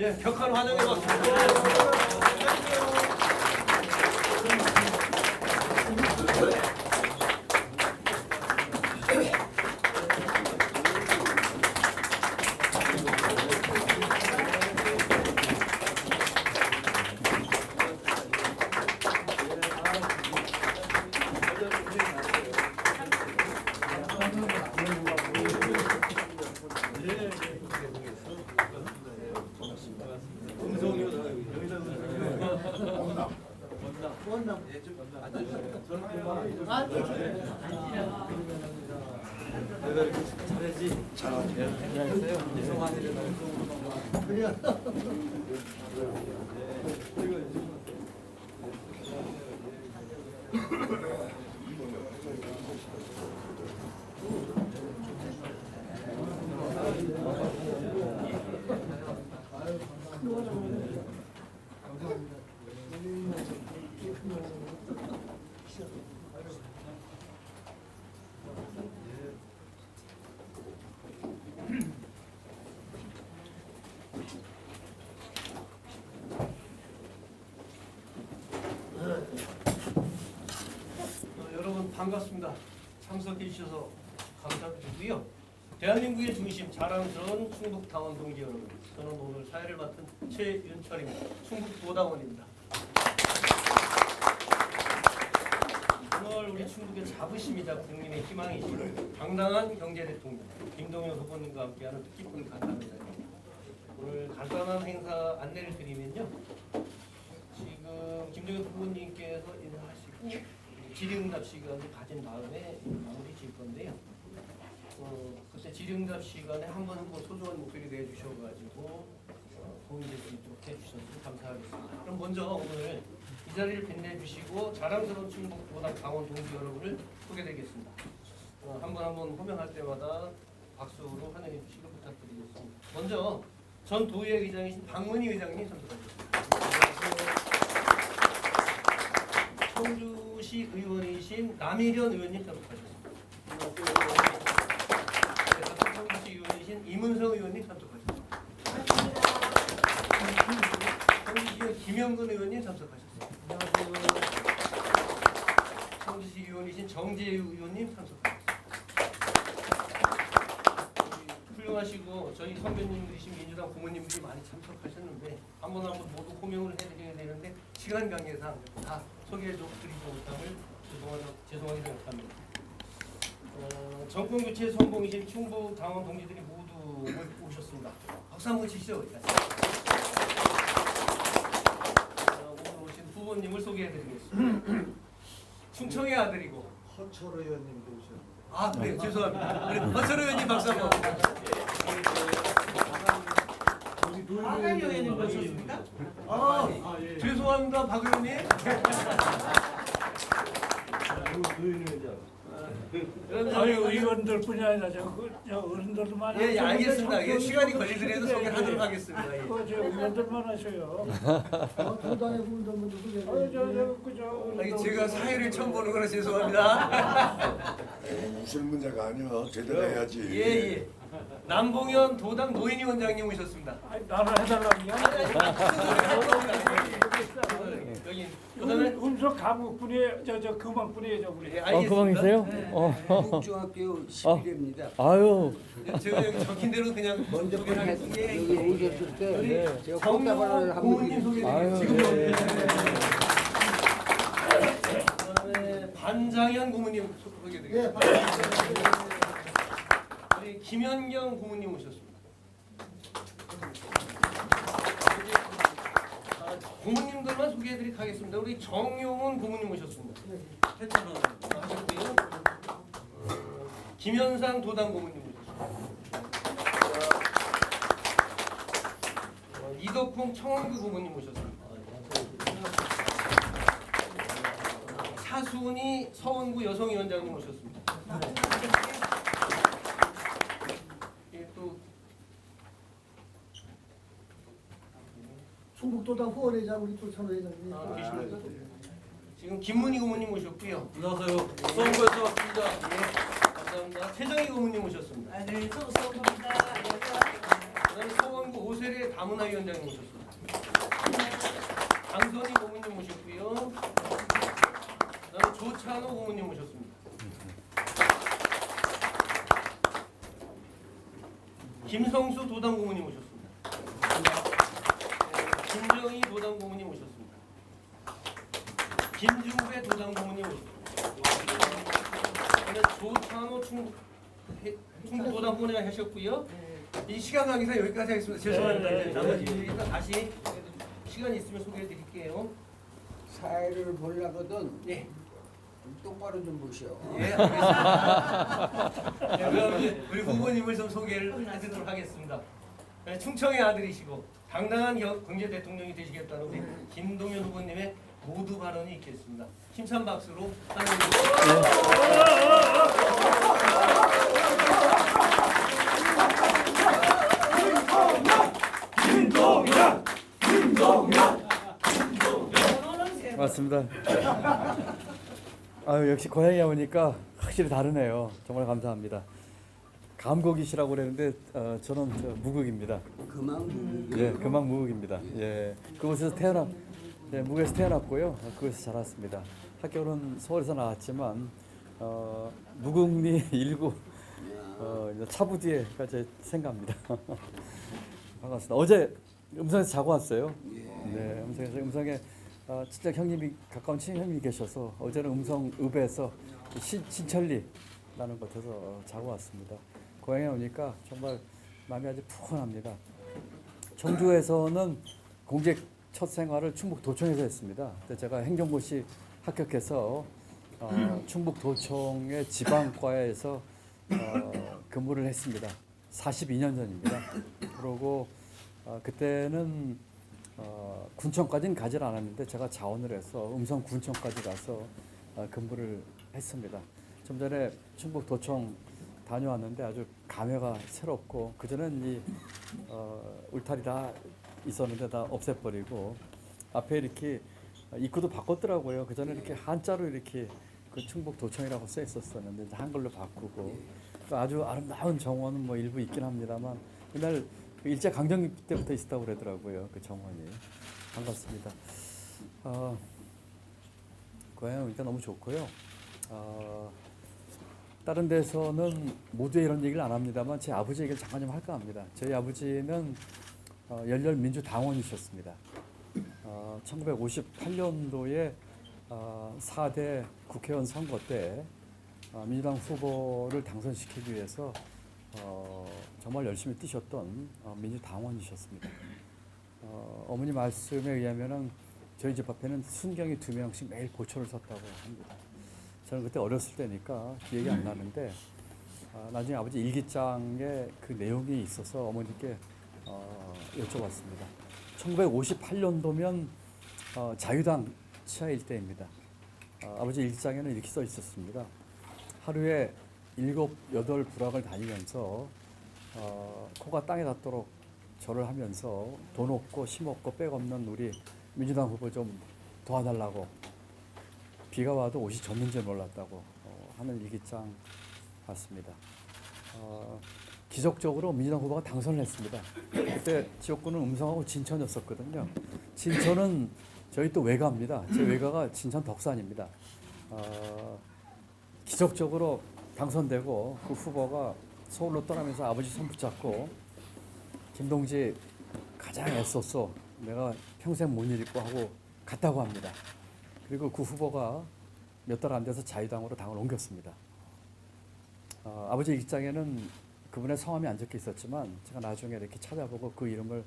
예, 격한 환영의 박수. 어, 여러분 반갑습니다. 참석해 주셔서 감사드리고요. 대한민국의 중심 자랑스러운 충북 당원 동지 여러분, 저는 오늘 사회를 맡은 최윤철입니다. 충북 도당원입니다. 오늘 우리 충북의 자부심이자 국민의 희망이신 당당한 경제 대통령 김동연 후보님과 함께하는 뜻깊은 간담회 자리입니다. 오늘 간단한 행사 안내를 드리면요. 지금 김정일 후보님께서 인사하시고 질의응답 시간을 가진 다음에 마무리 질 건데요. 어, 그때 질의응답 시간에 한 번 한 번 소중한 목소리 내주셔가지고 어, 도움이 될 수 있도록 해주셔서 감사하겠습니다. 그럼 먼저 오늘 이 자리를 빛내 주시고 자랑스러운 충북 도당 강원 동지 여러분을 소개드리겠습니다. 어, 한번 한번 호명할 때마다 박수로 환영해 주시길 부탁드리겠습니다. 먼저 전 도의회 의장이신 박문희 의장님 선수하겠습니다. 청주시 의원이신 남일현 의원님 참석하셨습니다. 그래서 청주시 의원이신 이문성 의원님 참석하셨습니다. 청주시 김영근 의원님 참석하셨습니다. 청주시 의원이신 정재유 의원님 참석하셨습니다. 훌륭하시고 저희 선배님들이신 민주당 부모님들이 많이 참석하셨는데 한번한번 모두 호명을 해드려야 되는데 시간 관계상 다 소개해드리지 못함을 죄송하다, 죄송하게 생각합니다. 어, 정권 교체 선봉이신 충북 당원 동지들이 모두 오셨습니다. 박수 한번 치시죠. 우리 같이. 어, 오늘 오신 후보님을 소개해드리겠습니다. 충청의 아들이고 허철 의원님도 오셨는데 아, 네, 죄송합니다. 우리 허철 의원님 박수 한번. 우리 박을 의원님 모셨습니까? 아, 죄송합니다, 박 의원님. 아유 의원들 뿐이 아니라 저, 그, 저 어른들도 많이 예, 예, 알겠습니다. 예, 참 시간이 걸리더라도 소개하도록 예. 하겠습니다. 예. 그, 저 의원들만 하셔요. 먼저 소개해 아유 저저 그저 아니, 제가 사회를 처음 보는 거라 죄송합니다. 무슨 문제가 아니야. 제대로 해야지. 예, 예. 남봉현 도당 노인위 원장님 오셨습니다. 아니 나를. 예. 여기 그다음에 음속 감옥 분이에요. 저저 금방 분이에요 저 우리. 예, 어, 알겠습니다. 그방이세요? 네. 어. 중학교 11회입니다. 아유, 제가 여기 적힌 대로 그냥 먼저 소개를 여기 하겠습니다. 예, 예. 오셨을 때 우리 제가 정모 꽃다발을 한번 고모님 소개드리겠습니다. 아유, 네. 그다음에 반장현 고모님 소개드리겠습니다. 우리 김현경 고모님 오셨습니다. 아, 고모님들만 소개해드리도록 하겠습니다. 우리 정용훈 고모님 오셨습니다. 하셨고요. 어, 김현상 도당 고모님 오셨습니다. 김덕홍 청원구 고문님 모셨습니다. 차순희 서원구 여성위원장님 모셨습니다. 예, 또 충북도당 후원회장 우리 또 찬호 회장님. 아, 계십니까? 지금 김문희 고문님 모셨고요. 안녕하세요. 서울구에서 왔습니다. 예, 감사합니다. 최정희 고문님 모셨습니다. 아, 네, 소소입니다. 그다음에 서원구 오세례 다문화 위원장님 모셨습니다. 강선희 고문님 모셨고요. 그다음에 조찬호 고문님 모셨습니다. 김성수 도당 고문님 모셨습니다. 네, 김정희 도당 고문님 모셨습니다. 김중배 도당 고문님 모셨습니다. 그다음에 조찬호 충북 해- 충북 도당 고문님 하셨고요. 이 시간 관계상 여기까지 하겠습니다. 죄송합니다. 이제 나머지 일단 다시 시간 있으면 소개해 드릴게요. 사회를 보려거든 예. 똑바로 좀 보시오. 예, 알겠습니다. 네, 그럼 우리 후보님을 좀 소개를 해드리도록 하겠습니다. 네, 충청의 아들이시고 당당한 겨- 경제 대통령이 되시겠다는 우리 김동연 후보님의 모두 발언이 있겠습니다. 힘찬 박수로 환영드립니다. 맞습니다. 아유 역시 고향에 오니까 확실히 다르네요. 정말 감사합니다. 감곡이시라고 그랬는데 어, 저는 저 무극입니다. 그만. 예, 금방 무극입니다. 예, 그곳에서 태어나, 예, 무극에서 태어났고요. 어, 그곳에서 자랐습니다. 학교는 서울에서 나왔지만 어, 무극리 일구 어, 이제 차부디에가 제 생갑니다. 반갑습니다. 어제 음성에서 자고 왔어요. 네, 음성에서 음성에 어, 진짜 형님이 가까운 친형 형님이 계셔서 어제는 음성 읍에서 신, 신천리 라는 곳에서 어, 자고 왔습니다. 고향에 오니까 정말 마음이 아주 푸근합니다. 청주에서는 공직 첫 생활을 충북 도청에서 했습니다. 제가 행정고시 합격해서 어, 충북 도청의 지방과에서 어, 근무를 했습니다. 42년 전입니다. 그러고 어, 그때는 어, 군청까지는 가지 않았는데 제가 자원을 해서 음성 군청까지 가서 어, 근무를 했습니다. 좀 전에 충북 도청 다녀왔는데 아주 감회가 새롭고 그전엔 이 어, 울타리 다 있었는데 다 없애버리고 앞에 이렇게 입구도 바꿨더라고요. 그전에 이렇게 한자로 이렇게 그 충북 도청이라고 써 있었었는데 한글로 바꾸고 또 아주 아름다운 정원은 뭐 일부 있긴 합니다만 그날 그 일제 강점기 때부터 있었다고 그러더라고요. 그 정원이 반갑습니다. 어, 고향 오니까 너무 좋고요. 어, 다른 데서는 모두에 이런 얘기를 안 합니다만 제 아버지 얘기를 잠깐 좀 할까 합니다. 저희 아버지는 어, 열렬 민주당원이셨습니다. 어, 1958년도에 어, 4대 국회의원 선거 때 어, 민주당 후보를 당선시키기 위해서 어, 정말 열심히 뛰셨던 어, 민주당원이셨습니다. 어, 어머니 말씀에 의하면은 저희 집 앞에는 순경이 두 명씩 매일 고초를 섰다고 합니다. 저는 그때 어렸을 때니까 기억이 안 나는데 아, 나중에 아버지 일기장에 그 내용이 있어서 어머니께 어, 여쭤봤습니다. 1958년도면 어, 자유당 치하 일대입니다. 어, 아버지 일기장에는 이렇게 써 있었습니다. 하루에 일곱 여덟 부락을 다니면서 어, 코가 땅에 닿도록 절을 하면서 돈 없고 힘 없고 백 없는 우리 민주당 후보 좀 도와달라고 비가 와도 옷이 젖는지 몰랐다고 어, 하는 일기장 같습니다. 어, 기적적으로 민주당 후보가 당선을 했습니다. 그때 지역구는 음성하고 진천이었었거든요. 진천은 저희 또 외가입니다. 제 외가가 진천 덕산입니다. 어, 기적적으로 당선되고 그 후보가 서울로 떠나면서 아버지 손 붙잡고 김동지 가장 애썼어. 내가 평생 못 잃고 하고 갔다고 합니다. 그리고 그 후보가 몇 달 안 돼서 자유당으로 당을 옮겼습니다. 어, 아버지 입장에는 그분의 성함이 안 적혀 있었지만 제가 나중에 이렇게 찾아보고 그 이름을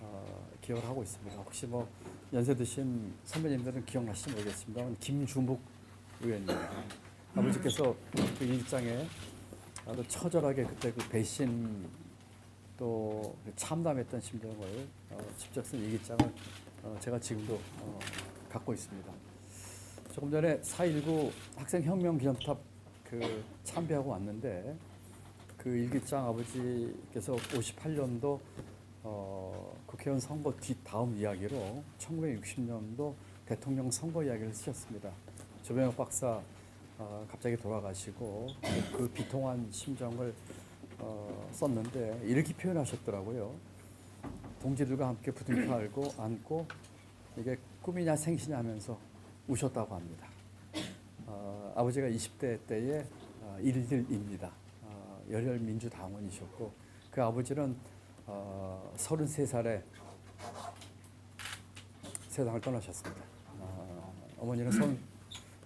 어, 기억을 하고 있습니다. 혹시 뭐 연세 드신 선배님들은 기억나실지 모르겠습니다만 김주묵 의원님 아버지께서 그 일장에 아주 처절하게 그때 그 배신 또 참담했던 심정을 어, 직접 쓴 일기장을 어, 제가 지금도 어, 갖고 있습니다. 조금 전에 4.19 학생혁명 기념탑 그 참배하고 왔는데 그 일기장 아버지께서 58년도 어, 국회의원 선거 뒤 다음 이야기로 1960년도 대통령 선거 이야기를 쓰셨습니다. 조병혁 박사 어, 갑자기 돌아가시고 그, 그 비통한 심정을 어, 썼는데 이렇게 표현하셨더라고요. 동지들과 함께 부둥켜 안고 안고 이게 꿈이냐 생시냐 하면서 우셨다고 합니다. 어, 아버지가 20대 때의 어, 일들입니다. 어, 열혈 민주당원이셨고 그 아버지는 어, 33살에 세상을 떠나셨습니다. 어, 어머니는 선,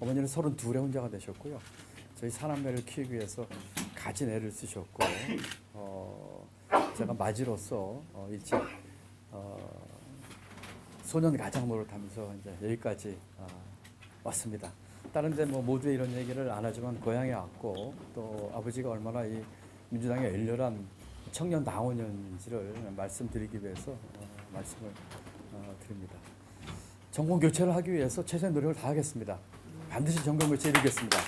어머니는 32에 혼자가 되셨고요. 저희 사남매를 키우기 위해서 가진 애를 쓰셨고 어, 제가 맞이로서 어, 일찍 어, 소년 가장 노릇하면서 이제 여기까지 어, 왔습니다. 다른 데 뭐 모두 이런 얘기를 안 하지만 고향에 왔고 또 아버지가 얼마나 이 민주당의 열렬한 청년 당원인지를 말씀드리기 위해서 어, 말씀을 어, 드립니다. 정권 교체를 하기 위해서 최선의 노력을 다하겠습니다. 반드시 교체 이루겠습니다.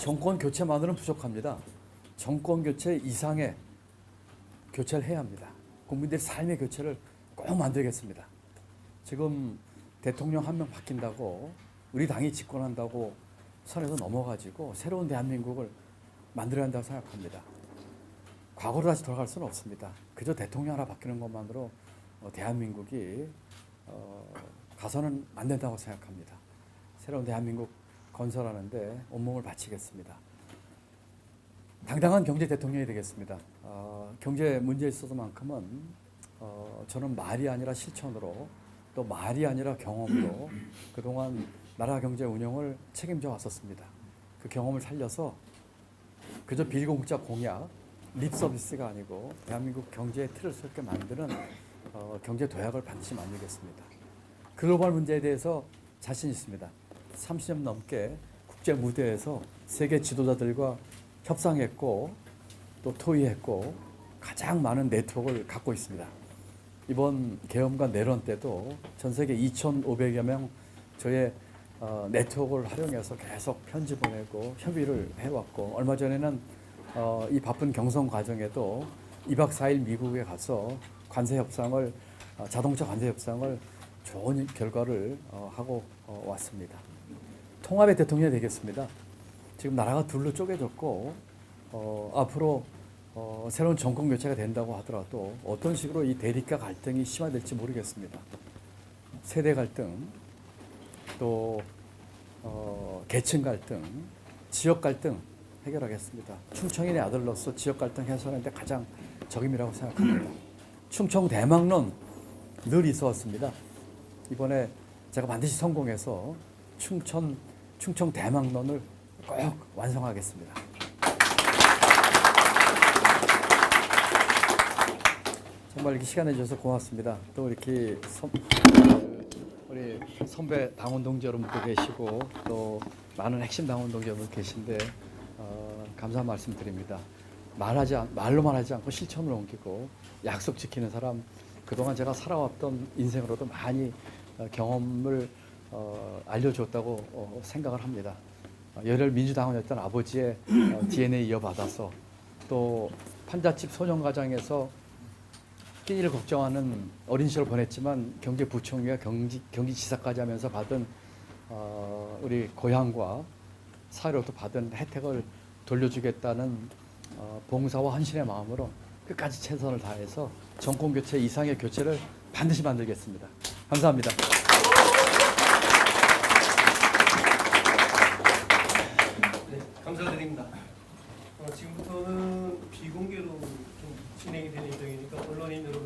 정권 교체만으로는 부족합니다. 정권 교체 이상의 교체를 해야 합니다. 국민들의 삶의 교체를 꼭 만들겠습니다. 지금 대통령 한 명 바뀐다고 우리 당이 집권한다고 선에서 넘어가지고 새로운 대한민국을 만들어야 한다고 생각합니다. 과거로 다시 돌아갈 수는 없습니다. 그저 대통령 하나 바뀌는 것만으로 어, 대한민국이 어, 가서는 안 된다고 생각합니다. 새로운 대한민국 건설하는데 온몸을 바치겠습니다. 당당한 경제 대통령이 되겠습니다. 어, 경제 문제에 있어서만큼은 어, 저는 말이 아니라 실천으로 또 말이 아니라 경험으로 그동안 나라 경제 운영을 책임져 왔었습니다. 그 경험을 살려서 그저 비공짜 공약, 립 서비스가 아니고 대한민국 경제의 틀을 설게 만드는 어, 경제 도약을 반드시 만들겠습니다. 글로벌 문제에 대해서 자신 있습니다. 30년 넘게 국제 무대에서 세계 지도자들과 협상했고 또 토의했고 가장 많은 네트워크를 갖고 있습니다. 이번 계엄과 내란 때도 전 세계 2,500여 명 저의 어, 네트워크를 활용해서 계속 편지 보내고 협의를 해왔고 얼마 전에는 어, 이 바쁜 경선 과정에도 2박 4일 미국에 가서 관세 협상을 어, 자동차 관세 협상을 좋은 결과를 어, 하고 어, 왔습니다. 통합의 대통령이 되겠습니다. 지금 나라가 둘로 쪼개졌고 어, 앞으로 어, 새로운 정권 교체가 된다고 하더라도 어떤 식으로 이 대립과 갈등이 심화될지 모르겠습니다. 세대 갈등, 또 어, 계층 갈등, 지역 갈등 해결하겠습니다. 충청인의 아들로서 지역 갈등 해소하는데 가장 적임이라고 생각합니다. 충청 대망론 늘 있어왔습니다. 이번에 제가 반드시 성공해서 충청 충청 대망론을 꼭 완성하겠습니다. 정말 이렇게 시간 내주셔서 고맙습니다. 또 이렇게 선, 우리 선배 당원 동지 여러분도 계시고 또 많은 핵심 당원 동지 여러분 계신데 어, 감사한 말씀 드립니다. 말하지 않, 말로만 하지 않고 실천으로 옮기고 약속 지키는 사람 그동안 제가 살아왔던 인생으로도 많이 어, 경험을 어, 알려줬다고 어, 생각을 합니다. 어, 열혈 민주당원이었던 아버지의 어, DNA 이어받아서 또 판잣집 소년가장에서 끼니를 걱정하는 어린 시절 보냈지만 경제부총리와 경기, 경기지사까지 하면서 받은 어, 우리 고향과 사회로부터 받은 혜택을 돌려주겠다는 어, 봉사와 헌신의 마음으로 끝까지 최선을 다해서 정권 교체 이상의 교체를 반드시 만들겠습니다. 감사합니다. 네, 감사드립니다. 어, 지금부터는 비공개로 좀 진행이 되는 예정이니까 언론인 여러분